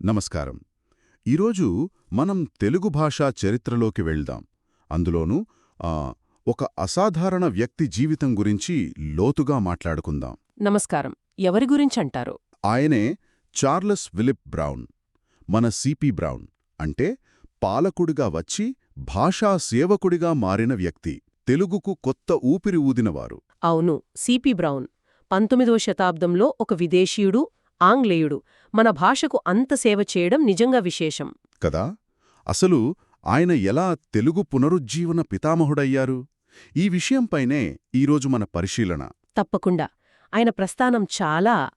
నమస్కారం. ఈరోజు మనం తెలుగు భాషా చరిత్రలోకి వెళ్దాం. అందులోనూ ఒక అసాధారణ వ్యక్తి జీవితం గురించి లోతుగా మాట్లాడుకుందాం. నమస్కారం. ఎవరి గురించంటారు? ఆయనే చార్లెస్ విలిప్ బ్రౌన్ మన సిపి బ్రౌన్ అంటే పాలకుడిగా వచ్చి భాషా సేవకుడిగా మారిన వ్యక్తి తెలుగుకు కొత్త ఊపిరి ఊదినవారు. అవును సిపి బ్రౌన్ పంతొమ్మిదవ శతాబ్దంలో ఒక విదేశీయుడు ఆంగ్లేయుడు మన భాషకు అంత సేవ చేయడం నిజంగా విశేషం. కదా? అసలు ఆయన ఎలా తెలుగు పునరుజ్జీవన పితామహుడయ్యారు? ఈ విషయంపైనే ఈరోజు మన పరిశీలన. తప్పకుండా. ఆయన ప్రస్థానం చాలా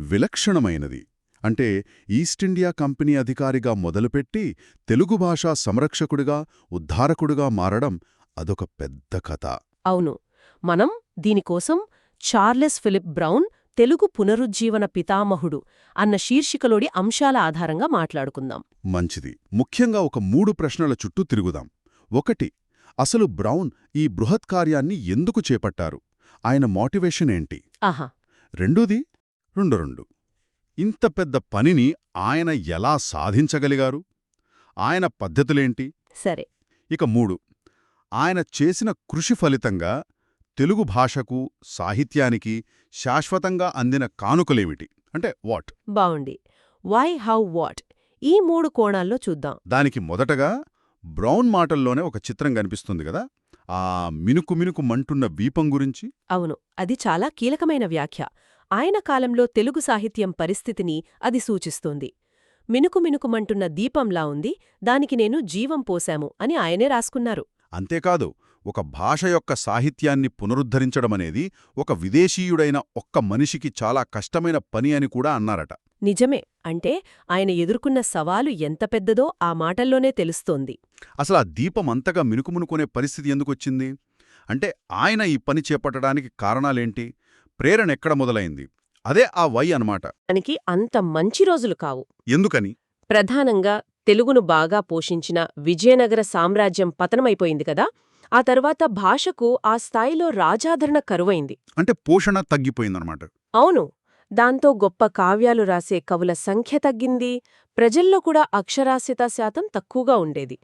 విలక్షణమైనది. అంటే ఈస్ట్ ఇండియా కంపెనీ అధికారిగా మొదలుపెట్టి తెలుగు భాషా సంరక్షకుడిగా ఉద్ధారకుడిగా మారడం అదొక పెద్ద కథ. అవును. మనం దీనికోసం చార్లెస్ ఫిలిప్ బ్రౌన్ తెలుగు పునరుజ్జీవన పితామహుడు అన్న శీర్షికలోడి అంశాల ఆధారంగా మాట్లాడుకుందాం. మంచిది. ముఖ్యంగా ఒక మూడు ప్రశ్నల చుట్టూ తిరుగుదాం. ఒకటి అసలు బ్రౌన్ ఈ బృహత్ కార్యాన్ని ఎందుకు చేపట్టారు? ఆయన మోటివేషన్ ఏంటి? ఆహా. రెండోది రెండు రెండు. ఇంత పెద్ద పనిని ఆయన ఎలా సాధించగలిగారు? ఆయన పద్ధతులేంటి? సరే. ఇక మూడు ఆయన చేసిన కృషి ఫలితంగా తెలుగు భాషకు సాహిత్యానికి శాశ్వతంగా అందిన కానుకలేమిటి? అంటే వాట్? బావుండి వై హౌ వాట్? ఈ మూడు కోణాల్లో చూద్దాం. దానికి మొదటగా బ్రౌన్ మాటల్లోనే ఒక చిత్రం కనిపిస్తుంది కదా? ఆ మినుకు మినుకు మంటున్న వీపం గురించి? అవును. అది చాలా కీలకమైన వ్యాఖ్య. ఆయన కాలంలో తెలుగు సాహిత్యం పరిస్థితిని అది సూచిస్తోంది. మినుకు మినుకుమంటున్న దీపంలా ఉంది. దానికి నేను జీవం పోశాము అని ఆయనే రాసుకున్నారు. అంతేకాదు ఒక భాష యొక్క సాహిత్యాన్ని పునరుద్ధరించడమనేది ఒక విదేశీయుడైన ఒక్క మనిషికి చాలా కష్టమైన పని అని కూడా అన్నారట. నిజమే. అంటే ఆయన ఎదుర్కొన్న సవాలు ఎంత పెద్దదో ఆ మాటల్లోనే తెలుస్తోంది. అసలు ఆ దీపం అంతగా మినుకుమునుకునే పరిస్థితి ఎందుకొచ్చింది అంటే ఆయన ఈ పని చేపట్టడానికి కారణాలేంటి? ప్రేరణ ఎక్కడ మొదలైంది? అదే ఆ వై అన్నమాట. దానికి అంత మంచి రోజులు కావు. ఎందుకని? ప్రధానంగా తెలుగును బాగా పోషించిన విజయనగర సామ్రాజ్యం పతనమైపోయింది కదా? ఆ తర్వాత భాషకు ఆ స్థాయిలో రాజాదరణ కరువైంది. అంటే పోషణ తగ్గిపోయిందన్నమాట. అవును. దాంతో గొప్ప కావ్యాలు రాసే కవుల సంఖ్య తగ్గింది. ప్రజల్లో కూడా అక్షరాస్యత శాతం తక్కువగా ఉండేది.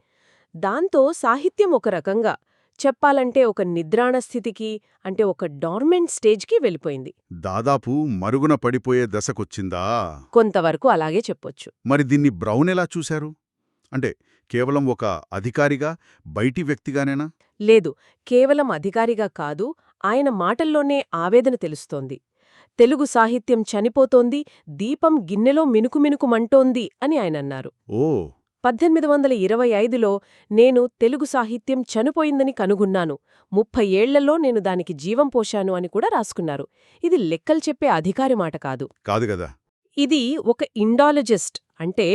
దాంతో సాహిత్యం ఒక రకంగా చెప్పాలంటే ఒక నిద్రాణ స్థితికి అంటే ఒక డార్మెంట్ స్టేజ్కి వెళ్ళిపోయింది. దాదాపు మరుగున పడిపోయే దశకొచ్చిందా? కొంతవరకు అలాగే చెప్పొచ్చు. మరి దీన్ని బ్రౌన్ ఎలా చూశారు? అంటే కేవలం ఒక అధికారిగా బయటి వ్యక్తిగానేనా? లేదు. కేవలం అధికారిగా కాదు ఆయన మాటల్లోనే ఆవేదన తెలుస్తోంది. తెలుగు సాహిత్యం చనిపోతోంది దీపం గిన్నెలో మినుకుమినుకుమంటోంది అని ఆయనన్నారు ఓ. పద్దెనిమిది వందల ఇరవై ఐదులో నేను తెలుగు సాహిత్యం చనిపోయిందని కనుగొన్నాను. ముప్పై ఏళ్ళలో నేను దానికి జీవం పోశాను అని కూడా రాసుకున్నారు. ఇది లెక్కలు చెప్పే అధికారి మాట కాదు. కాదు కదా. ఇది ఒక ఇండాలజిస్ట్ అంటే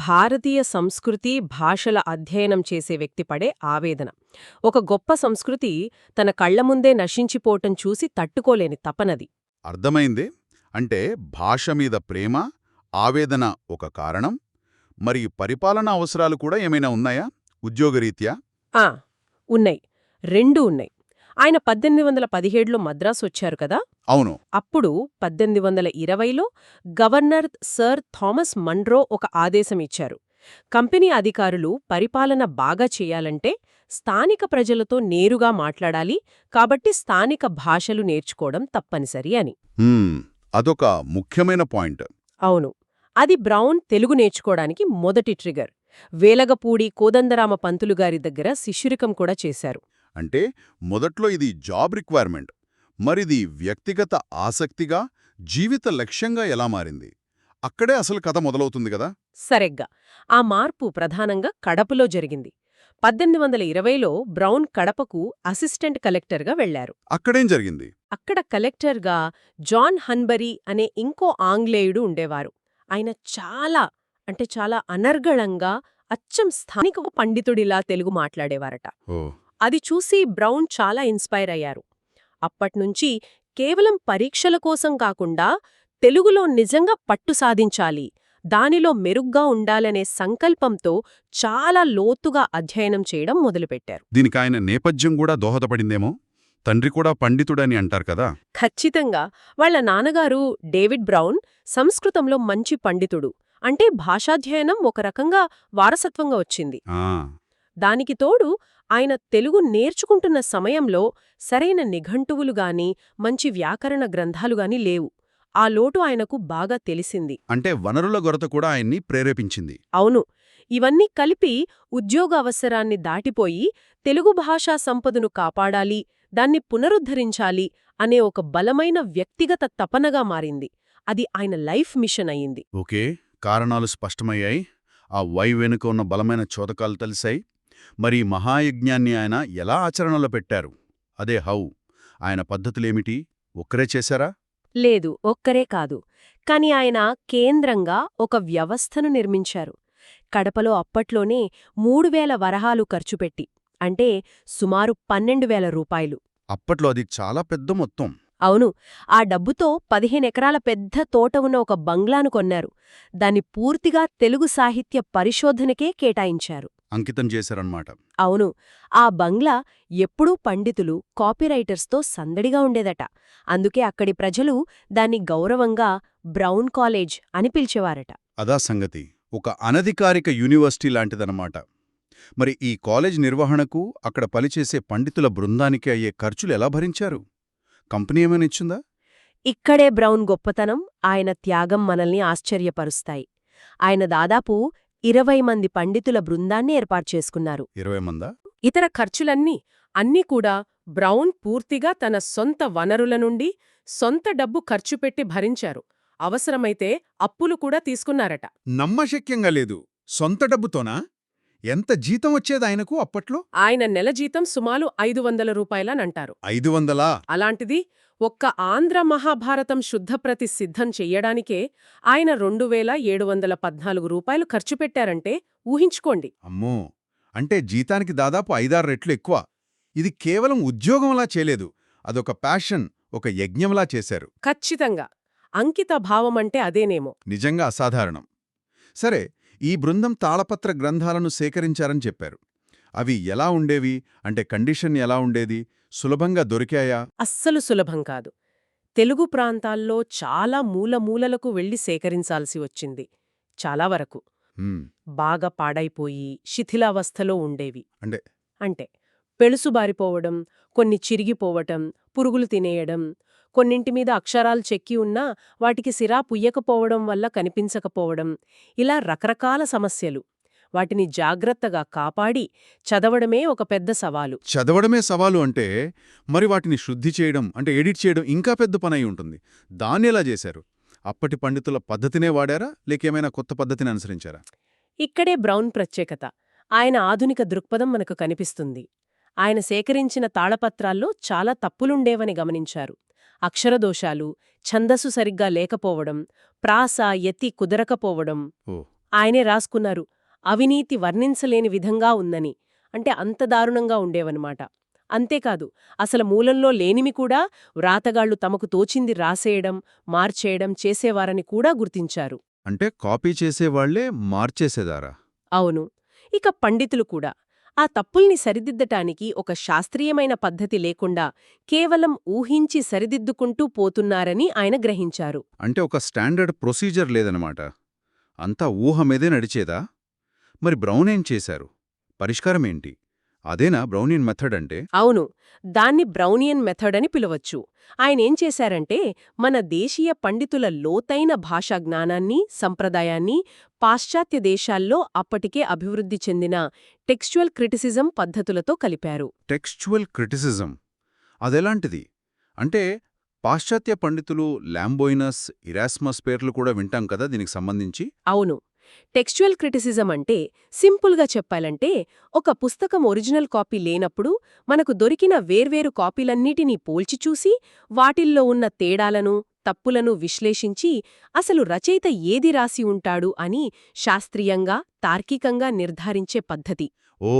భారతీయ సంస్కృతి భాషల అధ్యయనం చేసే వ్యక్తి పడే ఆవేదన. ఒక గొప్ప సంస్కృతి తన కళ్ళ ముందే నశించిపోవటం చూసి తట్టుకోలేని తపనది. అర్థమైందే? అంటే భాష మీద ప్రేమ ఆవేదన ఒక కారణం మరి పరిపాలనా అవసరాలు కూడా ఏమైనా ఉన్నాయా? ఉద్యోగరీత్యా? ఆ! ఉన్నాయి. రెండూ ఉన్నాయి. ఆయన పద్దెనిమిది వందల పదిహేడులో మద్రాసు వచ్చారు కదా? అవును. అప్పుడు పద్దెనిమిది వందల ఇరవైలో గవర్నర్ సర్ థామస్ మన్రో ఒక ఆదేశం ఇచ్చారు. కంపెనీ అధికారులు పరిపాలన బాగా చేయాలంటే స్థానిక ప్రజలతో నేరుగా మాట్లాడాలి కాబట్టి స్థానిక భాషలు నేర్చుకోవడం తప్పనిసరి అని. అదొక ముఖ్యమైన పాయింట్. అవును. అది బ్రౌన్ తెలుగు నేర్చుకోవడానికి మొదటి ట్రిగర్. వేలగపూడి కోదండరామ పంతులు గారి దగ్గర శిష్యురికం కూడా చేశారు. అంటే మొదట్లో ఇది జాబ్ రిక్వైర్మెంట్ మరిది వ్యక్తిగత ఆసక్తిగా జీవిత లక్ష్యంగా ఎలా మారింది? అక్కడే అసలు కథ మొదలవుతుంది కదా? సరెగ్గా. ఆ మార్పు ప్రధానంగా కడపలో జరిగింది. పద్దెనిమిది వందల ఇరవైలో బ్రౌన్ కడపకు అసిస్టెంట్ కలెక్టర్గా వెళ్ళారు అక్కడేం జరిగింది? అక్కడ కలెక్టర్గా జాన్ హన్బరీ అనే ఇంకో ఆంగ్లేయుడు ఉండేవారు. ఆయన చాలా అంటే చాలా అనర్గళంగా అచ్చం స్థానిక పండితుడిలా తెలుగు మాట్లాడేవారట. అది చూసి బ్రౌన్ చాలా ఇన్స్పైర్ అయ్యారు. అప్పట్నుంచి కేవలం పరీక్షల కోసం కాకుండా తెలుగులో నిజంగా పట్టు సాధించాలి దానిలో మెరుగ్గా ఉండాలనే సంకల్పంతో చాలా లోతుగా అధ్యయనం చేయడం మొదలుపెట్టారు. దీనికి ఆయన నేపథ్యం కూడా దోహదపడిందేమో? తండ్రి కూడా పండితుడని అంటారు కదా? ఖచ్చితంగా. వాళ్ళ నాన్నగారు డేవిడ్ బ్రౌన్ సంస్కృతంలో మంచి పండితుడు. అంటే భాషాధ్యయనం ఒక రకంగా వారసత్వంగా వచ్చింది. దానికి తోడు ఆయన తెలుగు నేర్చుకుంటున్న సమయంలో సరైన నిఘంటువులు గాని మంచి వ్యాకరణ గ్రంథాలు గాని లేవు. ఆ లోటు ఆయనకు బాగా తెలిసింది. అంటే వనరుల కొరత కూడా ఆయన్ని ప్రేరేపించింది. అవును. ఇవన్నీ కలిపి ఉద్యోగ అవసరాన్ని దాటిపోయి తెలుగు భాషా సంపదను కాపాడాలి దాన్ని పునరుద్ధరించాలి అనే ఒక బలమైన వ్యక్తిగత తపనగా మారింది. అది ఆయన లైఫ్ మిషన్ అయింది ఓకే. కారణాలు స్పష్టమయ్యాయి. ఆ వై వెనుక ఉన్న బలమైన చోదకాలు తెలిసాయి. మరి మహాయజ్ఞాన్ని ఆయన ఎలా ఆచరణలో పెట్టారు? అదే హౌ. ఆయన పద్ధతులేమిటి? ఒక్కరే చేశారా? లేదు ఒక్కరే కాదు. కాని ఆయన కేంద్రంగా ఒక వ్యవస్థను నిర్మించారు. కడపలో అప్పట్లోనే మూడు వేల వరహాలు ఖర్చుపెట్టి అంటే సుమారు పన్నెండు వేల రూపాయలు. అప్పట్లో అది చాలా పెద్ద మొత్తం. అవును ఆ డబ్బుతో పదిహేనెకరాల పెద్ద తోట ఉన్న ఒక బంగ్లాను కొన్నారు. దాన్ని పూర్తిగా తెలుగు సాహిత్య పరిశోధనకే కేటాయించారు. అంకితం చేశారన్నమాట. అవును. ఆ బంగ్లా ఎప్పుడూ పండితులు కాపీరైటర్స్తో సందడిగా ఉండేదట. అందుకే అక్కడి ప్రజలు దాన్ని గౌరవంగా బ్రౌన్ కాలేజ్ అని పిలిచేవారట. అదా సంగతి. ఒక అనధికారిక యూనివర్సిటీ లాంటిదన్నమాట. మరి ఈ కాలేజ్ నిర్వహణకు అక్కడ పనిచేసే పండితుల బృందానికి అయ్యే ఖర్చులు ఎలా భరించారు? కంపెనీ ఏమైనా ఇచ్చిందా? ఇక్కడే బ్రౌన్ గొప్పతనం ఆయన త్యాగం మనల్ని ఆశ్చర్యపరుస్తాయి. ఆయన దాదాపు ఇరవై మంది పండితుల బృందాన్ని ఏర్పాటు చేసుకున్నారు. ఇరవై మందా? ఇతర ఖర్చులన్నీ అన్నీ కూడా బ్రౌన్ పూర్తిగా తన సొంత వనరుల నుండి సొంత డబ్బు ఖర్చుపెట్టి భరించారు. అవసరమైతే అప్పులు కూడా తీసుకున్నారట. నమ్మశక్యంగా లేదు. సొంత డబ్బుతోనా? ఎంత జీతం వచ్చేది ఆయనకు అప్పట్లో? ఆయన నెల జీతం సుమారు ఐదు వందల రూపాయలనంటారు. ఐదు వందలా? అలాంటిది ఒక్క ఆంధ్ర మహాభారతం శుద్ధప్రతి సిద్ధం చెయ్యడానికే ఆయన రెండు వేల ఏడు వందల పద్నాలుగు రూపాయలు ఖర్చు పెట్టారంటే ఊహించుకోండి. అమ్మో! అంటే జీతానికి దాదాపు ఐదారు రెట్లు ఎక్కువ. ఇది కేవలం ఉద్యోగంలా చేయలేదు అదొక ప్యాషన్ ఒక యజ్ఞంలా చేశారు. ఖచ్చితంగా. అంకిత భావమంటే అదేనేమో. నిజంగా అసాధారణం. సరే ఈ బృందం తాళపత్ర గ్రంథాలను సేకరించారని చెప్పారు. అవి ఎలా ఉండేవి? అంటే కండిషన్ ఎలా ఉండేది? సులభంగా దొరికాయా? అస్సలు సులభం కాదు. తెలుగు ప్రాంతాల్లో చాలా మూలమూలలకు వెళ్ళి సేకరించాల్సి వచ్చింది. చాలా వరకు. బాగా పాడైపోయి శిథిలావస్థలో ఉండేవి. అంటే? అంటే పెళుసుబారిపోవడం కొన్ని చిరిగిపోవటం పురుగులు తినేయడం కొన్నింటి మీద అక్షరాలు చెక్కి ఉన్నా వాటికి సిరా పుయ్యకపోవడం వల్ల కనిపించకపోవడం ఇలా రకరకాల సమస్యలు. వాటిని జాగ్రత్తగా కాపాడి చదవడమే ఒక పెద్ద సవాలు. చదవడమే సవాలు అంటే మరి వాటిని శుద్ధి చేయడం అంటే ఎడిట్ చేయడం ఇంకా పెద్ద పనై ఉంటుంది. దాన్ని ఎలా చేశారు? అప్పటి పండితుల పద్ధతినే వాడారా? లేకేమైనా కొత్త పద్ధతిని అనుసరించారా? ఇక్కడే బ్రౌన్ ప్రత్యేకత. ఆయన ఆధునిక దృక్పథం మనకు కనిపిస్తుంది. ఆయన సేకరించిన తాళపత్రాల్లో చాలా తప్పులుండేవని గమనించారు. అక్షరదోషాలు ఛందస్సు సరిగ్గా లేకపోవడం ప్రాస ఎత్తి కుదరకపోవడం ఆయనే రాసుకున్నారు. అవినీతి వర్ణించలేని విధంగా ఉందని. అంటే అంత దారుణంగా ఉండేవన్నమాట. అంతేకాదు అసలు మూలంలో లేనిమి కూడా వ్రాతగాళ్ళు తమకు తోచింది రాసేయడం మార్చేయడం చేసేవారని కూడా గుర్తించారు. అంటే కాపీ చేసేవాళ్ళే మార్చేసేదారా? అవును. ఇక పండితులు కూడా. ఆ తప్పుల్ని సరిదిద్దటానికి ఒక శాస్త్రీయమైన పద్ధతి లేకుండా కేవలం ఊహించి సరిదిద్దుకుంటూ పోతున్నారని ఆయన గ్రహించారు. అంటే ఒక స్టాండర్డ్ ప్రొసీజర్ లేదనమాట అంతా ఊహ మీదే నడిచేదా? మరి బ్రౌన్ ఏం చేశారు? పరిష్కారమేంటి అదేనా బ్రౌనియన్ మెథడ్ అంటే? అవును. దాన్ని బ్రౌనియన్ మెథడ్ అని పిలవచ్చు. ఆయనేం చేశారంటే మన దేశీయ పండితుల లోతైన భాషా జ్ఞానాన్ని సంప్రదాయాన్ని పాశ్చాత్య దేశాల్లో అప్పటికే అభివృద్ధి చెందిన టెక్స్చువల్ క్రిటిసిజం పద్ధతులతో కలిపారు. Textual criticism? అదెలాంటిది? అంటే పాశ్చాత్య పండితులు ల్యాంబోయినస్ ఇరాస్మస్ పేర్లు కూడా వింటాం కదా దీనికి సంబంధించి? అవును. టెక్స్చువల్ క్రిటిసిజం అంటే సింపుల్గా చెప్పాలంటే ఒక పుస్తకం ఒరిజినల్ కాపీ లేనప్పుడు మనకు దొరికిన వేర్వేరు కాపీలన్నిటినీ పోల్చి చూసి వాటిల్లో ఉన్న తేడాలను తప్పులను విశ్లేషించి అసలు రచయిత ఏది రాసి ఉంటాడు అని శాస్త్రీయంగా తార్కికంగా నిర్ధారించే పద్ధతి. ఓ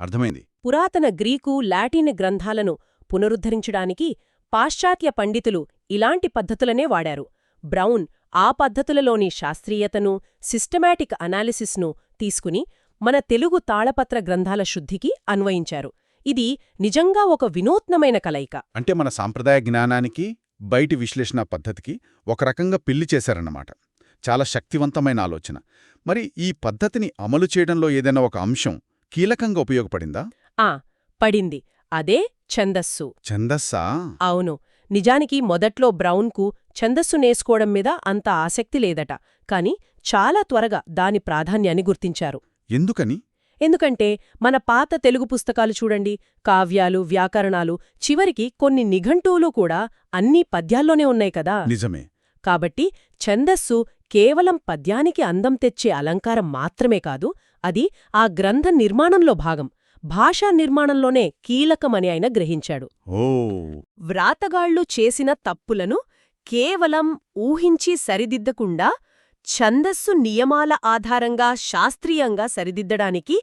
అర్థమైంది. పురాతన గ్రీకు లాటిన్ గ్రంథాలను పునరుద్ధరించడానికి పాశ్చాత్య పండితులు ఇలాంటి పద్ధతులనే వాడారు. బ్రౌన్ ఆ పద్ధతులలోని శాస్త్రీయతను సిస్టమాటిక్ అనాలిసిస్ను తీసుకుని మన తెలుగు తాళపత్ర గ్రంథాల శుద్ధికి అన్వయించారు. ఇది నిజంగా ఒక వినూత్నమైన కలయిక. అంటే మన సాంప్రదాయ జ్ఞానానికి బయటి విశ్లేషణ పద్ధతికి ఒక రకంగా పిల్లి చేశారన్నమాట. చాలా శక్తివంతమైన ఆలోచన. మరి ఈ పద్ధతిని అమలు చేయడంలో ఏదైనా ఒక అంశం కీలకంగా ఉపయోగపడిందా? ఆ పడింది. అదే ఛందస్సు. ఛందస్సా? అవును. నిజానికి మొదట్లో బ్రౌన్కు ఛందస్సు నేర్చుకోవడం మీద అంత ఆసక్తి లేదట. కాని చాలా త్వరగా దాని ప్రాధాన్యాన్ని గుర్తించారు. ఎందుకని? ఎందుకంటే మన పాత తెలుగు పుస్తకాలు చూడండి కావ్యాలు వ్యాకరణాలు చివరికి కొన్ని నిఘంటువులు కూడా అన్నీ పద్యాల్లోనే ఉన్నాయి కదా? నిజమే. కాబట్టి ఛందస్సు కేవలం పద్యానికి అందం తెచ్చే అలంకారం మాత్రమే కాదు అది ఆ గ్రంథ నిర్మాణంలో భాగం. భాషా నిర్మాణంలోనే కీలకమని ఆయన గ్రహించాడు. వ్రాతగాళ్ళు చేసిన తప్పులను కేవలం ఊహించి సరిదిద్దకుండా ఛందస్సు నియమాల ఆధారంగా శాస్త్రీయంగా సరిదిద్దడానికి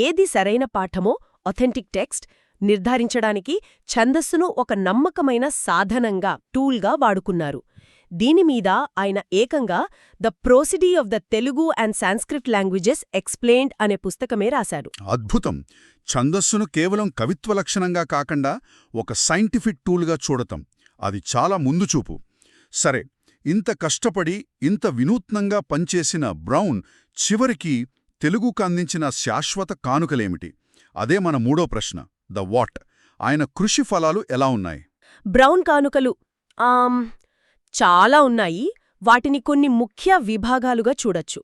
ఏది సరైన పాఠమో ఒథెంటిక్ టెక్స్ట్ నిర్ధారించడానికి ఛందస్సును ఒక నమ్మకమైన సాధనంగా టూల్గా వాడుకున్నారు. దీనిమీద ఆయన ఏకంగా the prosody of the Telugu and Sanskrit languages explained అనే పుస్తకమే రాశాడు అద్భుతం! ఛందస్సును కేవలం కవిత్వ లక్షణంగా కాకుండా ఒక సైంటిఫిక్ టూల్గా చూడటం అది చాలా ముందు చూపు. సరే ఇంత కష్టపడి ఇంత వినూత్నంగా పనిచేసిన బ్రౌన్ చివరికి తెలుగుకు అందించిన శాశ్వత కానుకలేమిటి? అదే మన మూడో ప్రశ్న ద వాట్? ఆయన కృషి ఫలాలు ఎలా ఉన్నాయి? బ్రౌన్ కానుకలు చాలా ఉన్నాయి. వాటిని కొన్ని ముఖ్య విభాగాలుగా చూడొచ్చు.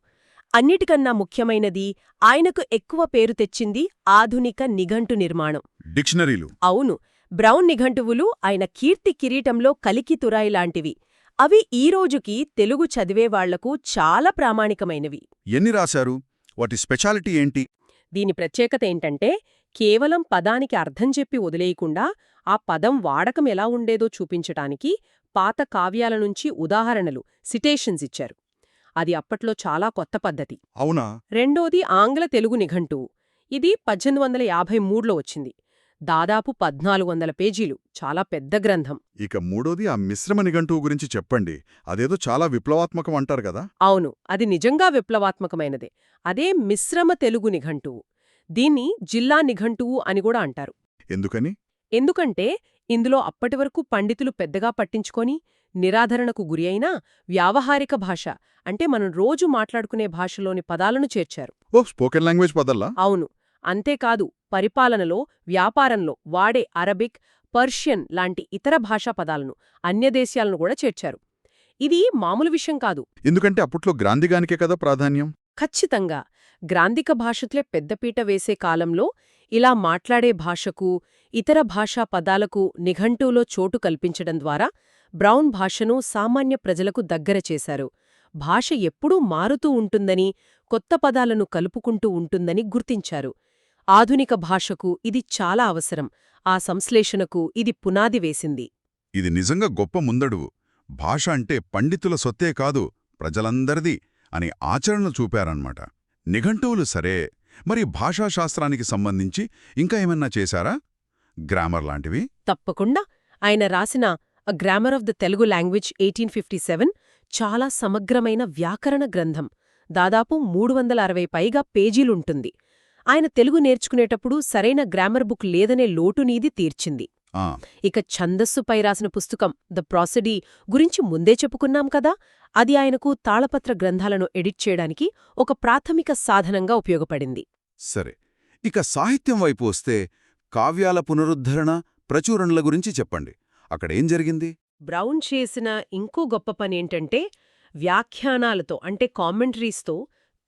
అన్నిటికన్నా ముఖ్యమైనది ఆయనకు ఎక్కువ పేరు తెచ్చింది ఆధునిక నిఘంటు నిర్మాణం. డిక్షనరీలు. అవును బ్రౌన్ నిఘంటువులు ఆయన కీర్తి కిరీటంలో కలికి తురాయి లాంటివి. అవి ఈ రోజుకి తెలుగు చదివేవాళ్ళకు చాలా ప్రామాణికమైనవి. ఎన్ని రాశారు? వాటి స్పెషాలిటీ ఏంటి? దీని ప్రత్యేకత ఏంటంటే కేవలం పదానికి అర్థం చెప్పి వదిలేయకుండా ఆ పదం వాడకం ఎలా ఉండేదో చూపించటానికి పాత కావ్యాల నుంచి ఉదాహరణలు సిటేషన్స్ ఇచ్చారు. అది అప్పట్లో చాలా కొత్త పద్ధతి. అవునా? రెండోది ఆంగ్ల తెలుగు నిఘంటువు. ఇది పద్దెనిమిది వందల యాభై మూడులో వచ్చింది. దాదాపు పద్నాలుగు వందల పేజీలు. చాలా పెద్ద గ్రంథం. ఇక మూడోది ఆ మిశ్రమ నిఘంటువు గురించి చెప్పండి. అదేదో చాలా విప్లవాత్మకం అంటారు కదా? అవును. అది నిజంగా విప్లవాత్మకమైనదే. అదే మిశ్రమ తెలుగు నిఘంటువు. దీన్ని జిల్లా నిఘంటువు అని కూడా అంటారు. ఎందుకని? ఎందుకంటే ఇందులో అప్పటివరకు పండితులు పెద్దగా పట్టించుకొని నిరాధరణకు గురి అయినా వ్యావహారిక భాష అంటే మనం రోజు మాట్లాడుకునే భాషలోని పదాలను చేర్చారు. ఓ స్పోకెన్ లాంగ్వేజ్ పదల్లా? అవును. అంతేకాదు పరిపాలనలో వ్యాపారంలో వాడే అరబిక్ పర్షియన్ లాంటి ఇతర భాషా పదాలను అన్యదేశాలను కూడా చేర్చారు. ఇది మామూలు విషయం కాదు. ఎందుకంటే అప్పట్లో గ్రాంధిగానికే కదా ప్రాధాన్యం? ఖచ్చితంగా. గ్రాంధిక భాషత్లే పెద్దపీట వేసే కాలంలో ఇలా మాట్లాడే భాషకు ఇతర భాషా పదాలకు నిఘంటువులో చోటు కల్పించడం ద్వారా బ్రౌన్ భాషను సామాన్య ప్రజలకు దగ్గర చేశారు. భాష ఎప్పుడూ మారుతూ ఉంటుందని కొత్త పదాలను కలుపుకుంటూ ఉంటుందని గుర్తించారు. ఆధునిక భాషకు ఇది చాలా అవసరం. ఆ సంశ్లేషణకు ఇది పునాది వేసింది. ఇది నిజంగా గొప్ప ముందడువు భాష అంటే పండితుల సొత్తే కాదు ప్రజలందరిది అని ఆచరణ చూపారన్నమాట. నిఘంటువులు సరే మరి భాషాశాస్త్రానికి సంబంధించి ఇంకా ఏమన్నా చేశారా? గ్రామర్ లాంటివి? తప్పకుండా. ఆయన రాసిన a grammar of the Telugu language eighteen fifty seven చాలా సమగ్రమైన వ్యాకరణ గ్రంథం. దాదాపు మూడు వందల అరవై పైగా పేజీలుంటుంది. ఆయన తెలుగు నేర్చుకునేటప్పుడు సరైన గ్రామర్ బుక్ లేదనే లోటునీది తీర్చింది. ఇక ఛందస్సుపై రాసిన పుస్తకం ద ప్రాసడీ గురించి ముందే చెప్పుకున్నాం కదా అది ఆయనకు తాళపత్ర గ్రంథాలను ఎడిట్ చేయడానికి ఒక ప్రాథమిక సాధనంగా ఉపయోగపడింది. సరే ఇక సాహిత్యం వైపు వస్తే కావ్యాల పునరుద్ధరణ ప్రచురణల గురించి చెప్పండి. అక్కడేం జరిగింది? బ్రౌన్ చేసిన ఇంకో గొప్ప పనేంటంటే వ్యాఖ్యానాలతో అంటే కామెంటరీస్తో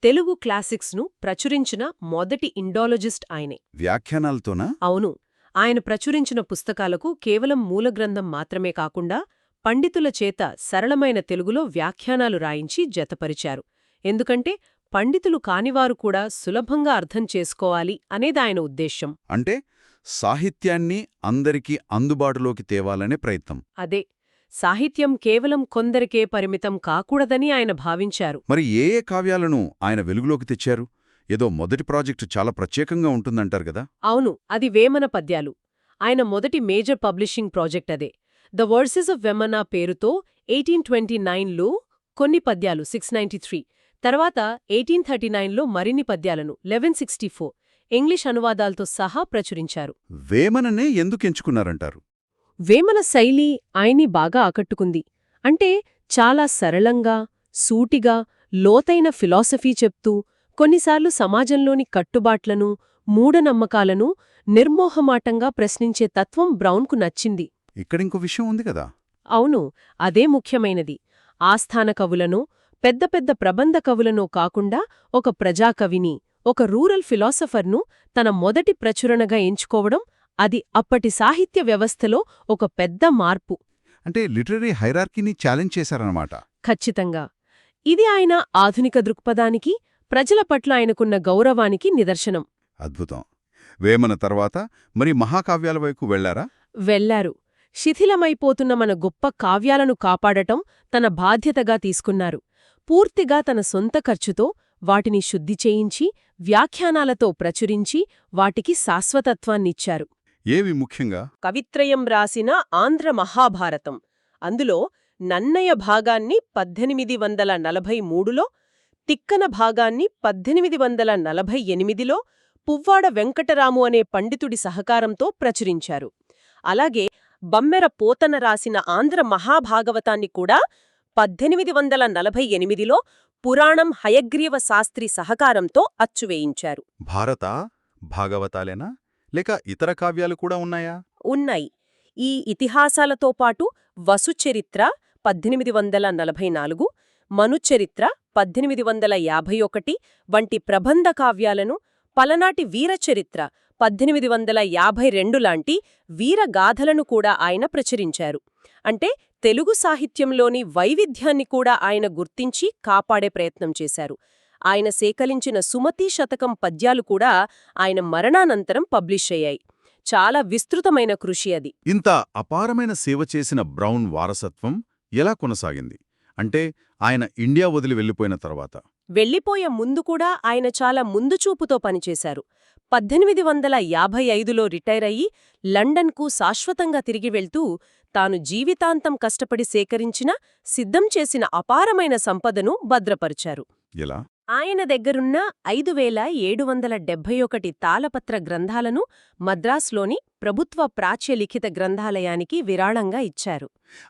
తెలుగు క్లాసిక్స్ను ప్రచురించిన మొదటి ఇండాలజిస్ట్ ఆయనే. వ్యాఖ్యానాలతోనా? అవును. ఆయన ప్రచురించిన పుస్తకాలకు కేవలం మూలగ్రంథం మాత్రమే కాకుండా పండితుల చేత సరళమైన తెలుగులో వ్యాఖ్యానాలు రాయించి జతపరిచారు. ఎందుకంటే పండితులు కానివారు కూడా సులభంగా అర్థం చేసుకోవాలి అనేదాయన ఉద్దేశ్యం. అంటే సాహిత్యాన్ని అందరికీ అందుబాటులోకి తేవాలనే ప్రయత్నం. అదే. సాహిత్యం కేవలం కొందరికే పరిమితం కాకూడదని ఆయన భావించారు. మరి ఏ ఏ కావ్యాలను ఆయన వెలుగులోకి తెచ్చారు? ఏదో మొదటి ప్రాజెక్టు చాలా ప్రత్యేకంగా ఉంటుందంటారు కదా? అవును అది వేమన పద్యాలు. ఆయన మొదటి మేజర్ పబ్లిషింగ్ ప్రాజెక్ట్ అదే. ద వర్సెస్ ఆఫ్ వెమన పేరుతో ఎయిటీన్ ట్వంటీ నైన్లో కొన్ని పద్యాలు సిక్స్ నైంటీ త్రీ. తర్వాత ఎయిటీన్ థర్టీ నైన్లో మరిన్ని పద్యాలను లెవెన్ సిక్స్టీ ఫోర్. ఇంగ్లీష్ అనువాదాలతో సహా ప్రచురించారు. వేమననే ఎందుకు ఎంచుకున్నారంటారు? వేమన శైలి ఆయన్ని బాగా ఆకట్టుకుంది. అంటే చాలా సరళంగా సూటిగా లోతైన ఫిలాసఫీ చెప్తూ కొన్నిసార్లు సమాజంలోని కట్టుబాట్లను మూఢనమ్మకాలను నిర్మోహమాటంగా ప్రశ్నించే తత్వం బ్రౌన్కు నచ్చింది. ఇక్కడింకో విషయం ఉంది కదా? అవును అదే ముఖ్యమైనది. ఆస్థాన కవులను పెద్ద పెద్ద ప్రబంధ కవులనో కాకుండా ఒక ప్రజాకవిని ఒక రూరల్ ఫిలాసఫర్ను తన మొదటి ప్రచురణగా ఎంచుకోవడం అది అప్పటి సాహిత్య వ్యవస్థలో ఒక పెద్ద మార్పు. అంటే లిటరరీ హైరార్కీని ఛాలెంజ్ చేశారన్నమాట. ఖచ్చితంగా. ఇది ఆయన ఆధునిక దృక్పథానికి ప్రజల పట్ల ఆయనకున్న గౌరవానికి నిదర్శనం. అద్భుతం. వేమన తర్వాత మరి మహాకావ్యాల వైపు వెళ్ళారా? వెళ్ళారు. శిథిలమైపోతున్న మన గొప్ప కావ్యాలను కాపాడటం తన బాధ్యతగా తీసుకున్నారు. పూర్తిగా తన సొంత ఖర్చుతో వాటిని శుద్ధి చేయించి వ్యాఖ్యానాలతో ప్రచురించి వాటికి శాశ్వతత్వాన్నిచ్చారు. ఏవి ముఖ్యంగా? కవిత్రయం రాసిన ఆంధ్ర మహాభారతం. అందులో నన్నయ భాగాన్ని పద్దెనిమిది వందల నలభై మూడులో తిక్కన భాగాన్ని పద్దెనిమిది వందల నలభై ఎనిమిదిలో పువ్వాడ వెంకటరాము అనే పండితుడి సహకారంతో ప్రచురించారు. అలాగే బమ్మెర పోతన రాసిన ఆంధ్ర మహాభాగవతాన్ని కూడా పద్దెనిమిది వందల నలభై ఎనిమిదిలో పురాణం హయగ్రీవ శాస్త్రి సహకారంతో అచ్చువేయించారు భారత భాగవతాలేనా? లేక ఇతర కావ్యాలు కూడా ఉన్నాయా? ఉన్నాయి. ఈ ఇతిహాసాలతో పాటు వసుచరిత్ర పద్దెనిమిది వందల నలభై నాలుగు మనుచరిత్ర పద్దెనిమిది వందల యాభై ఒకటి వంటి ప్రబంధ కావ్యాలను పలనాటి వీరచరిత్ర పద్దెనిమిది వందల యాభై రెండు లాంటి వీరగాథలను కూడా ఆయన ప్రచురించారు. అంటే తెలుగు సాహిత్యంలోని వైవిధ్యాన్ని కూడా ఆయన గుర్తించి కాపాడే ప్రయత్నం చేశారు. ఆయన సేకరించిన సుమతీ శతకం పద్యాలు కూడా ఆయన మరణానంతరం పబ్లిష్ అయ్యాయి. చాలా విస్తృతమైన కృషి అది. ఇంత అపారమైన సేవ చేసిన బ్రౌన్ వారసత్వం ఎలా కొనసాగింది? అంటే ఆయన ఇండియా వదిలి వెళ్ళిపోయిన తర్వాత. వెళ్ళిపోయే ముందు కూడా ఆయన చాలా ముందుచూపుతో పనిచేశారు. పద్దెనిమిది వందల యాభై ఐదులో రిటైర్ అయ్యి లండన్కు శాశ్వతంగా తిరిగి వెళ్తూ తాను జీవితాంతం కష్టపడి సేకరించిన సిద్ధం చేసిన అపారమైన సంపదను భద్రపరిచారు. ఎలా? ఆయన దగ్గరున్న ఐదు వేల ఏడు వందల డెబ్బై ఒకటి తాళపత్ర గ్రంథాలను మద్రాస్లోని ప్రభుత్వ ప్రాచ్య లిఖిత గ్రంథాలయానికి విరాళంగా ఇచ్చారు.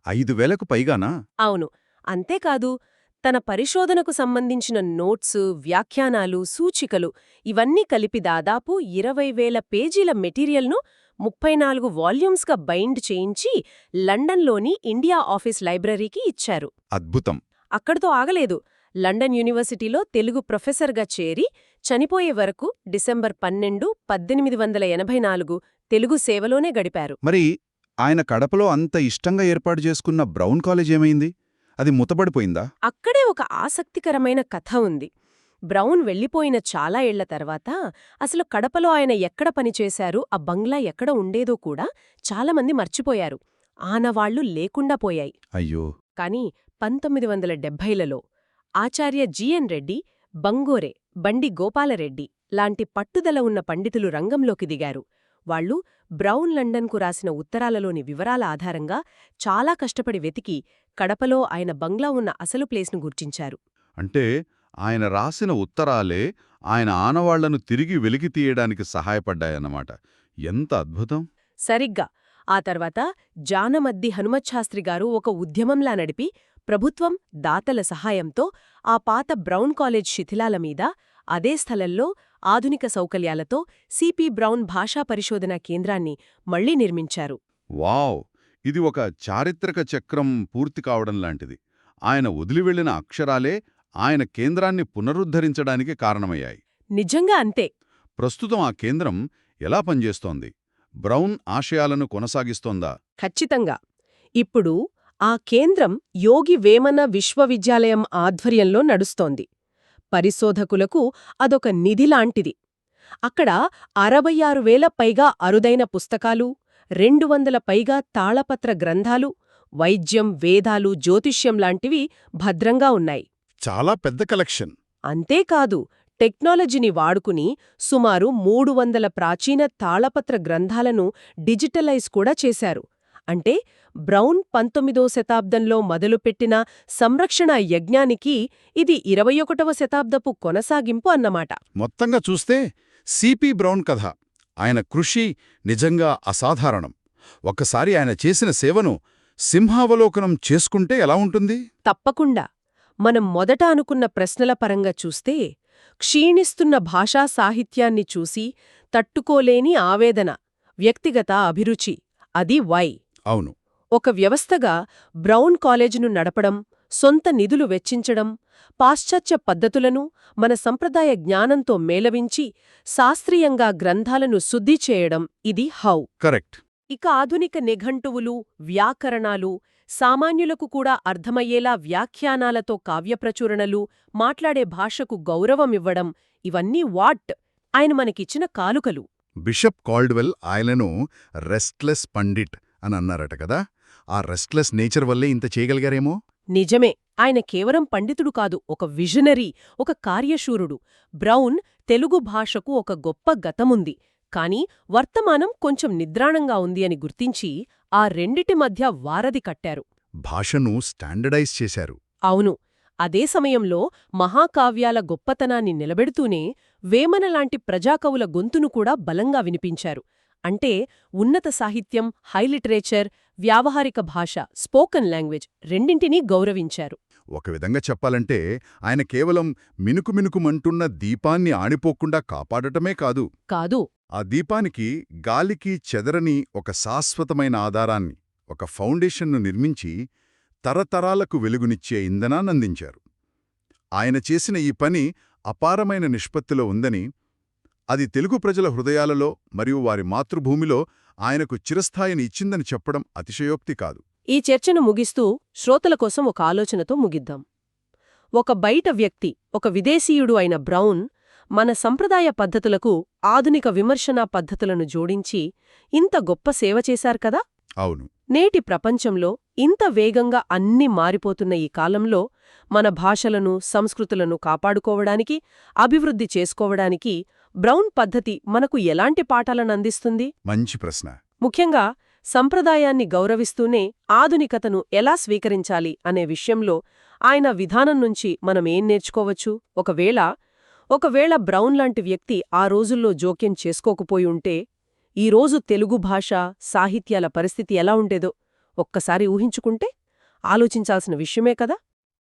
ఐదు వేలకు పైగానా? అవును. అంతేకాదు తన పరిశోధనకు సంబంధించిన నోట్సు వ్యాఖ్యానాలు సూచికలు ఇవన్నీ కలిపి దాదాపు ఇరవై వేల పేజీల మెటీరియల్ను ముప్పై నాలుగు వాల్యూమ్స్గా బైండ్ చేయించి లండన్లోని ఇండియా ఆఫీస్ లైబ్రరీకి ఇచ్చారు. అద్భుతం. అక్కడితో ఆగలేదు. లండన్ యూనివర్సిటీలో తెలుగు ప్రొఫెసర్గా చేరి చనిపోయే వరకు డిసెంబర్ పన్నెండు పద్దెనిమిది వందల ఎనభై నాలుగు తెలుగు సేవలోనే గడిపారు. మరి ఆయన కడపలో అంత ఇష్టంగా ఏర్పాటు చేసుకున్న బ్రౌన్ కాలేజ్ ఏమైంది? అది ముతబడిపోయిందా? అక్కడే ఒక ఆసక్తికరమైన కథ ఉంది. బ్రౌన్ వెళ్ళిపోయిన చాలా ఏళ్ళ తర్వాత అసలు కడపలో ఆయన ఎక్కడ పనిచేశారు ఆ బంగ్లా ఎక్కడ ఉండేదో కూడా చాలామంది మర్చిపోయారు. ఆనవాళ్ళు లేకుండా పోయాయి. అయ్యో! కాని పంతొమ్మిది వందల డెబ్భైలలో ఆచార్య జిఎన్ రెడ్డి బంగోరె బండి గోపాలరెడ్డి లాంటి పట్టుదల ఉన్న పండితులు రంగంలోకి దిగారు. వాళ్ళు బ్రౌన్ లండన్కు రాసిన ఉత్తరాలలోని వివరాల ఆధారంగా చాలా కష్టపడి వెతికి కడపలో ఆయన బంగ్లా ఉన్న అసలు ప్లేస్ను గుర్తించారు. అంటే ఆయన రాసిన ఉత్తరాలే ఆయన ఆనవాళ్ళను తిరిగి వెలికి తీయడానికి సహాయపడ్డాయన్నమాట. ఎంత అద్భుతం! సరిగ్గా! ఆ తర్వాత జానమద్ది హనుమచ్శాస్త్రి గారు ఒక ఉద్యమంలా నడిపి ప్రభుత్వం దాతల సహాయంతో ఆ పాత బ్రౌన్ కాలేజ్ శిథిలాల మీద అదే స్థలంలో ఆధునిక సౌకర్యాలతో సిపి బ్రౌన్ భాషా పరిశోధనా కేంద్రాన్ని మళ్ళీ నిర్మించారు. వావ్! ఇది ఒక చారిత్రక చక్రం పూర్తి కావడం లాంటిది. ఆయన వదిలి వెళ్ళిన అక్షరాలే ఆయన కేంద్రాన్ని పునరుద్ధరించడానికి కారణమయ్యాయి. నిజంగా అంతే. ప్రస్తుతం ఆ కేంద్రం ఎలా పనిచేస్తోంది? బ్రౌన్ ఆశయాలను కొనసాగిస్తోందా? ఖచ్చితంగా. ఇప్పుడు ఆ కేంద్రం యోగి వేమన విశ్వవిద్యాలయం ఆధ్వర్యంలో నడుస్తోంది. పరిశోధకులకు అదొక నిధిలాంటిది. అక్కడ అరవై ఆరు వేల పైగా అరుదైన పుస్తకాలు రెండు వందల పైగా తాళపత్ర గ్రంథాలు వైద్యం వేదాలు జ్యోతిష్యం లాంటివి భద్రంగా ఉన్నాయి. చాలా పెద్ద కలెక్షన్. అంతేకాదు టెక్నాలజీని వాడుకుని సుమారు మూడు వందల ప్రాచీన తాళపత్ర గ్రంథాలను డిజిటలైజ్ కూడా చేశారు. అంటే బ్రౌన్ పంతొమ్మిదో శతాబ్దంలో మొదలుపెట్టిన సంరక్షణ యజ్ఞానికి ఇది ఇరవై ఒకటవ శతాబ్దపు కొనసాగింపు అన్నమాట. మొత్తంగా చూస్తే సిపి బ్రౌన్ కథ. ఆయన కృషి నిజంగా అసాధారణం. ఒక్కసారి ఆయన చేసిన సేవను సింహావలోకనం చేసుకుంటే ఎలా ఉంటుంది? తప్పకుండా. మనం మొదట అనుకున్న ప్రశ్నల పరంగా చూస్తే క్షీణిస్తున్న భాషా సాహిత్యాన్ని చూసి తట్టుకోలేని ఆవేదన వ్యక్తిగత అభిరుచి అది వై. అవును. ఒక వ్యవస్థగా బ్రౌన్ కాలేజీను నడపడం సొంత నిధులు వెచ్చించడం పాశ్చాత్య పద్ధతులను మన సంప్రదాయ జ్ఞానంతో మేళవించి శాస్త్రీయంగా గ్రంథాలను శుద్ధి చేయడం ఇది హౌ. కరెక్ట్. ఇక ఆధునిక నిఘంటువులు వ్యాకరణాలు సామాన్యులకు కూడా అర్థమయ్యేలా వ్యాఖ్యానాలతో కావ్యప్రచురణలు మాట్లాడే భాషకు గౌరవమివ్వడం ఇవన్నీ వాట్? ఆయన మనకిచ్చిన కాలుకలు బిషప్ కాల్డ్వెల్ ఆయనను రెస్ట్లెస్ పండిట్ అని అన్నారట కదా? ఆ రెస్ట్లెస్ నేచర్ వల్లే ఇంత చేయగలిగారేమో? నిజమే. ఆయన కేవలం పండితుడు కాదు ఒక విజనరీ ఒక కార్యశూరుడు. బ్రౌన్ తెలుగు భాషకు ఒక గొప్ప గతముంది. కాని వర్తమానం కొంచెం నిద్రాణంగా ఉంది అని గుర్తించి ఆ రెండిటి మధ్య వారధి కట్టారు. భాషను స్టాండర్డైజ్ చేశారు. అవును. అదే సమయంలో మహాకావ్యాల గొప్పతనాన్ని నిలబెడుతూనే వేమనలాంటి ప్రజాకవుల గొంతును కూడా బలంగా వినిపించారు. అంటే ఉన్నత సాహిత్యం హై లిటరేచర్ వ్యావహారిక భాష స్పోకన్ లాంగ్వేజ్ రెండింటినీ గౌరవించారు. ఒక విధంగా చెప్పాలంటే ఆయన కేవలం మినుకు మినుకుమంటున్న దీపాన్ని ఆడిపోకుండా కాపాడటమే కాదు. కాదు. ఆ దీపానికి గాలికి చెదరని ఒక శాశ్వతమైన ఆధారాన్ని ఒక ఫౌండేషన్ను నిర్మించి తరతరాలకు వెలుగునిచ్చే ఇంధనాన్నందించారు. ఆయన చేసిన ఈ పని అపారమైన నిష్పత్తిలో ఉందని అది తెలుగు ప్రజల హృదయాలలో మరియు వారి మాతృభూమిలో ఆయనకు చిరస్థాయిని ఇచ్చిందని చెప్పడం అతిశయోక్తి కాదు. ఈ చర్చను ముగిస్తూ శ్రోతల కోసం ఒక ఆలోచనతో ముగిద్దాం. ఒక బయట వ్యక్తి ఒక విదేశీయుడు అయిన బ్రౌన్ మన సంప్రదాయ పద్ధతులకు ఆధునిక విమర్శనా పద్ధతులను జోడించి ఇంత గొప్ప సేవ చేశారు కదా? అవును. నేటి ప్రపంచంలో ఇంత వేగంగా అన్ని మారిపోతున్న ఈ కాలంలో మన భాషలను సంస్కృతులను కాపాడుకోవడానికి అభివృద్ధి చేసుకోవడానికి బ్రౌన్ పద్ధతి మనకు ఎలాంటి పాఠాలను అందిస్తుంది? మంచి ప్రశ్న. ముఖ్యంగా సంప్రదాయాన్ని గౌరవిస్తూనే ఆధునికతను ఎలా స్వీకరించాలి అనే విషయంలో ఆయన విధానం నుంచి మనం ఏం నేర్చుకోవచ్చు? ఒకవేళ ఒకవేళ బ్రౌన్ లాంటి వ్యక్తి ఆ రోజుల్లో జోక్యం చేసుకోకపోయి ఉంటే ఈ రోజు తెలుగు భాష సాహిత్యాల పరిస్థితి ఎలా ఉండేదో ఒక్కసారి ఊహించుకుంటే ఆలోచించాల్సిన విషయమే కదా?